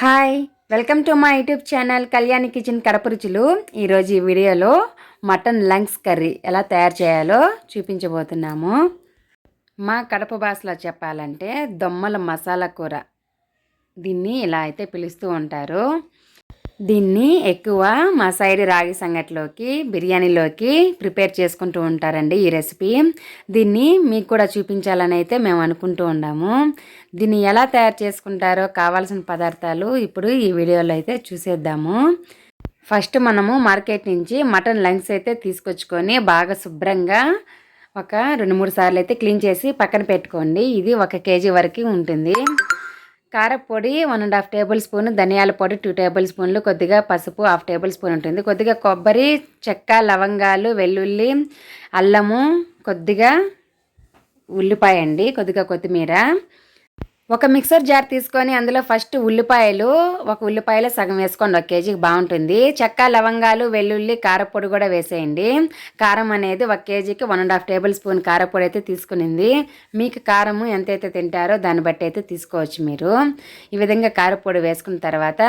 Hi welcome to మా YouTube channel Kalyani kitchen Kadapa రుచులు ఈరోజు ఈ వీడియోలో మటన్ లంగ్స్ కర్రీ ఎలా తయారు చేయాలో చూపించబోతున్నాము. మా కడప భాషలో చెప్పాలంటే దొమ్మల మసాలా కూర. దీన్ని ఇలా అయితే పిలుస్తూ ఉంటారు. దీన్ని ఎక్కువ మా సైడ్ రాగి సంగట్లోకి బిర్యానీలోకి ప్రిపేర్ చేసుకుంటూ ఉంటారండి ఈ రెసిపీ. దీన్ని మీకు కూడా చూపించాలని అయితే మేము అనుకుంటూ ఉన్నాము. దీన్ని ఎలా తయారు చేసుకుంటారో కావాల్సిన పదార్థాలు ఇప్పుడు ఈ వీడియోలో అయితే చూసేద్దాము. ఫస్ట్ మనము మార్కెట్ నుంచి మటన్ లంగ్స్ అయితే తీసుకొచ్చుకొని బాగా శుభ్రంగా ఒక రెండు మూడు సార్లు అయితే క్లీన్ చేసి పక్కన పెట్టుకోండి. ఇది ఒక కేజీ వరకు ఉంటుంది. కారపొడి one and half tablespoon ధనియాల పొడి టూ టేబుల్ స్పూన్లు కొద్దిగా పసుపు హాఫ్ టేబుల్ స్పూన్ ఉంటుంది. కొద్దిగా కొబ్బరి చెక్క లవంగాలు వెల్లుల్లి అల్లము కొద్దిగా ఉల్లిపాయ అండి కొద్దిగా కొత్తిమీర. ఒక మిక్సర్ జార్ తీసుకొని అందులో ఫస్ట్ ఉల్లిపాయలు ఒక ఉల్లిపాయలో సగం వేసుకోండి ఒక కేజీకి బాగుంటుంది. చెక్క లవంగాలు వెల్లుల్లి కారపొడి కూడా వేసేయండి. కారం అనేది ఒక కేజీకి one and half tablespoon కారపొడి అయితే తీసుకునింది. మీకు కారము ఎంతైతే తింటారో దాన్ని బట్టి అయితే తీసుకోవచ్చు మీరు. ఈ విధంగా కారపొడి వేసుకున్న తర్వాత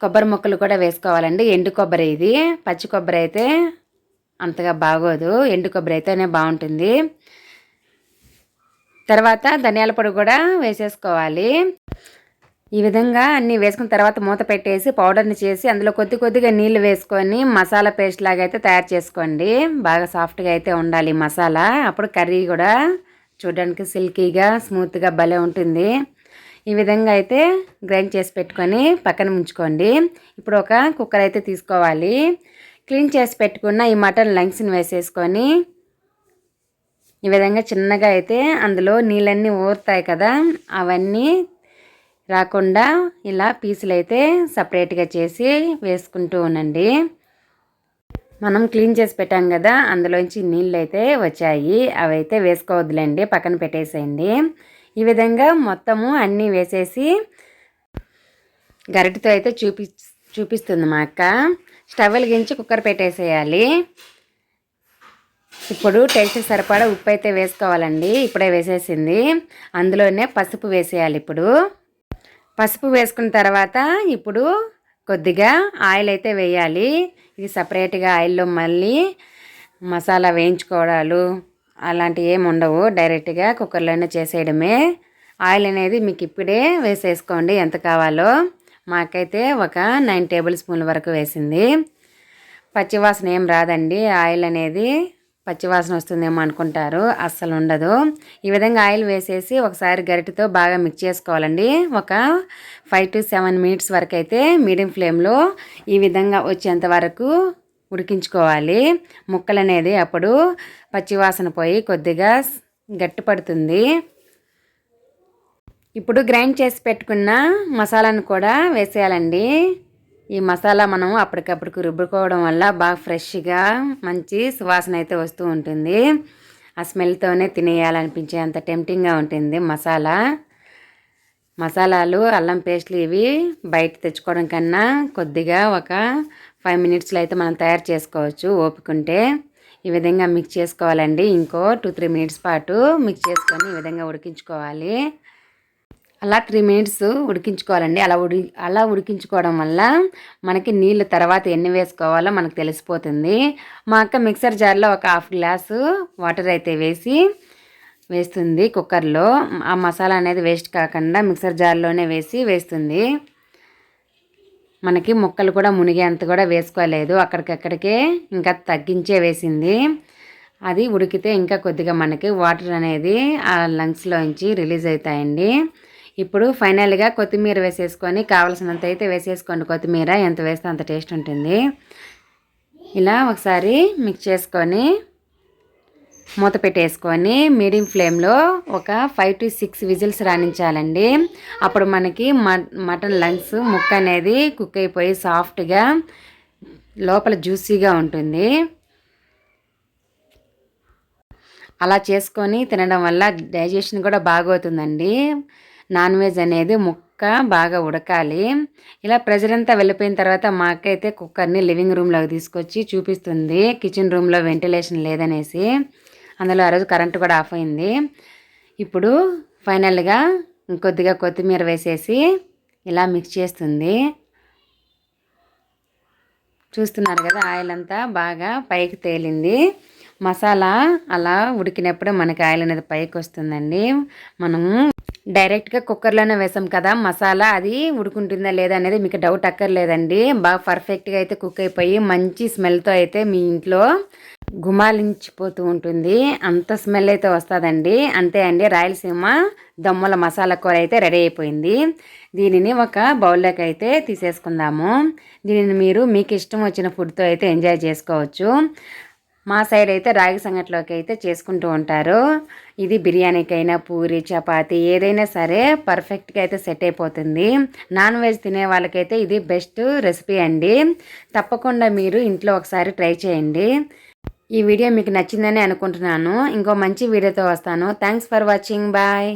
కొబ్బరి ముక్కలు కూడా వేసుకోవాలండి. ఎండు కొబ్బరి ఇది. పచ్చి కొబ్బరి అయితే అంతగా బాగోదు. ఎండు కొబ్బరి అయితేనే బాగుంటుంది. తర్వాత ధనియాల పొడి కూడా వేసేసుకోవాలి. ఈ విధంగా అన్నీ వేసుకున్న తర్వాత మూత పెట్టేసి పౌడర్ని చేసి అందులో కొద్ది కొద్దిగా నీళ్ళు వేసుకొని మసాలా పేస్ట్ లాగా అయితే తయారు చేసుకోండి. బాగా సాఫ్ట్గా అయితే ఉండాలి మసాలా. అప్పుడు కర్రీ కూడా చూడడానికి సిల్కీగా స్మూత్గా భలే ఉంటుంది. ఈ విధంగా అయితే గ్రైండ్ చేసి పెట్టుకొని పక్కన ఉంచుకోండి ఇప్పుడు ఒక కుక్కర్ అయితే తీసుకోవాలి. క్లీన్ చేసి పెట్టుకున్న ఈ మటన్ లంగ్స్ని వేసేసుకొని ఈ విధంగా చిన్నగా అయితే అందులో నీళ్ళన్నీ ఊరుతాయి కదా అవన్నీ రాకుండా ఇలా పీసులు అయితే సపరేట్గా చేసి వేసుకుంటూ ఉండండి. మనం క్లీన్ చేసి పెట్టాం కదా అందులోంచి నీళ్ళు అయితే వచ్చాయి. అవి అయితే వేసుకోవద్దులేండి పక్కన పెట్టేసేయండి. ఈ విధంగా మొత్తము అన్నీ వేసేసి గరిటతో అయితే చూపి చూపిస్తుంది మా అక్క. స్టవ్ వెలిగించి కుక్కర్ పెట్టేసేయాలి. ఇప్పుడు టేస్ట్ సరిపడా ఉప్పు అయితే వేసుకోవాలండి. ఇప్పుడే వేసేసింది. అందులోనే పసుపు వేసేయాలి ఇప్పుడు. పసుపు వేసుకున్న తర్వాత ఇప్పుడు కొద్దిగా ఆయిల్ అయితే వేయాలి. ఇది సపరేట్గా ఆయిల్లో మళ్ళీ మసాలా వేయించుకోవడాలు అలాంటివి ఏమి ఉండవు. డైరెక్ట్గా కుక్కర్లోనే చేసేయడమే. ఆయిల్ అనేది మీకు ఇప్పుడే వేసేసుకోండి. ఎంత కావాలో. మాకైతే ఒక నైన్ టేబుల్ స్పూన్ల వరకు వేసింది. పచ్చివాసన ఏం రాదండి. ఆయిల్ అనేది పచ్చివాసన వస్తుందేమో అనుకుంటారు. అస్సలు ఉండదు. ఈ విధంగా ఆయిల్ వేసేసి ఒకసారి గరిటతో బాగా మిక్స్ చేసుకోవాలండి. ఒక ఫైవ్ టు సెవెన్ మినిట్స్ వరకు అయితే మీడియం ఫ్లేమ్లో ఈ విధంగా వచ్చేంత వరకు ఉడికించుకోవాలి. ముక్కలు అనేది అప్పుడు పచ్చివాసన పోయి కొద్దిగా గట్టిపడుతుంది ఇప్పుడు గ్రైండ్ చేసి పెట్టుకున్న మసాలాను కూడా వేసేయాలండి. ఈ మసాలా మనం అప్పటికప్పటికి రుబ్బుకోవడం వల్ల బాగా ఫ్రెష్గా మంచి సువాసన అయితే వస్తూ ఉంటుంది. ఆ స్మెల్తోనే తినేయాలనిపించే అంత టెంప్టింగ్గా ఉంటుంది మసాలా. మసాలాలు అల్లం పేస్ట్లు ఇవి బయట తెచ్చుకోవడం కన్నా కొద్దిగా ఒక ఫైవ్ మినిట్స్లో అయితే మనం తయారు చేసుకోవచ్చు ఓపుకుంటే. ఈ విధంగా మిక్స్ చేసుకోవాలండి. ఇంకో టూ త్రీ మినిట్స్ పాటు మిక్స్ చేసుకొని ఈ విధంగా ఉడికించుకోవాలి. అలా త్రీ మినిట్స్ ఉడికించుకోవాలండి. అలా ఉడి అలా ఉడికించుకోవడం వల్ల మనకి నీళ్ళు తర్వాత ఎన్ని వేసుకోవాలో మనకు తెలిసిపోతుంది. మా అక్క మిక్సర్ జార్లో ఒక హాఫ్ గ్లాసు వాటర్ అయితే వేసి వేస్తుంది కుక్కర్లో ఆ మసాలా అనేది వేస్ట్ కాకుండా మిక్సర్ జార్లోనే వేసి వేస్తుంది. మనకి ముక్కలు కూడా మునిగేంత కూడా వేసుకోలేదు. అక్కడికక్కడికే ఇంకా తగ్గించే వేసింది. అది ఉడికితే ఇంకా కొద్దిగా మనకి వాటర్ అనేది ఆ లంగ్స్లోంచి రిలీజ్ అవుతాయండి. ఇప్పుడు ఫైనల్గా కొత్తిమీర వేసేసుకొని కావలసినంత అయితే వేసేసుకోండి. కొత్తిమీర ఎంత వేస్తే అంత టేస్ట్ ఉంటుంది. ఇలా ఒకసారి మిక్స్ చేసుకొని మూత పెట్టేసుకొని మీడియం ఫ్లేమ్లో ఒక ఫైవ్ టు సిక్స్ విజిల్స్ రాణించాలండి. అప్పుడు మనకి మటన్ లంగ్స్ ముక్క అనేది కుక్ అయిపోయి సాఫ్ట్గా లోపల జ్యూసీగా ఉంటుంది. అలా చేసుకొని తినడం వల్ల డైజెషన్ కూడా బాగవుతుందండి. నాన్ వెజ్ అనేది ముక్క బాగా ఉడకాలి. ఇలా ప్రెజర్ అంతా వెళ్ళిపోయిన తర్వాత మా అక్క అయితే కుక్కర్ని లివింగ్ రూమ్లోకి తీసుకొచ్చి చూపిస్తుంది. కిచెన్ రూమ్లో వెంటిలేషన్ లేదనేసి అందులో ఆ రోజు కరెంటు కూడా ఆఫ్ అయింది. ఇప్పుడు ఫైనల్గా ఇంకొద్దిగా కొత్తిమీర వేసేసి ఇలా మిక్స్ చేస్తుంది. చూస్తున్నారు కదా ఆయిల్ అంతా బాగా పైకి తేలింది. మసాలా అలా ఉడికినప్పుడు మనకి ఆయిల్ అనేది పైకి వస్తుందండి మనము డైరెక్ట్గా కుక్కర్లోనే వేసాం కదా మసాలా అది ఉడుకుంటుందా లేదా అనేది మీకు డౌట్ అక్కర్లేదండి. బాగా పర్ఫెక్ట్గా అయితే కుక్ అయిపోయి మంచి స్మెల్తో అయితే మీ ఇంట్లో గుమాలించిపోతూ ఉంటుంది. అంత స్మెల్ అయితే వస్తుందండి. అంతే అండి రాయలసీమ దమ్ముల మసాలా కూర అయితే రెడీ అయిపోయింది. దీనిని ఒక బౌల్లోకి అయితే తీసేసుకుందాము. దీనిని మీరు మీకు ఇష్టం వచ్చిన ఫుడ్తో అయితే ఎంజాయ్ చేసుకోవచ్చు. మా సైడ్ అయితే రాగి సంగట్లోకి అయితే చేసుకుంటూ ఉంటారు. ఇది బిర్యానీకైనా పూరి చపాతి ఏదైనా సరే పర్ఫెక్ట్గా అయితే సెట్ అయిపోతుంది. నాన్ వెజ్ తినే వాళ్ళకైతే ఇది బెస్ట్ రెసిపీ అండి. తప్పకుండా మీరు ఇంట్లో ఒకసారి ట్రై చేయండి. ఈ వీడియో మీకు నచ్చిందని అనుకుంటున్నాను. ఇంకో మంచి వీడియోతో వస్తాను. Thanks for watching. బాయ్.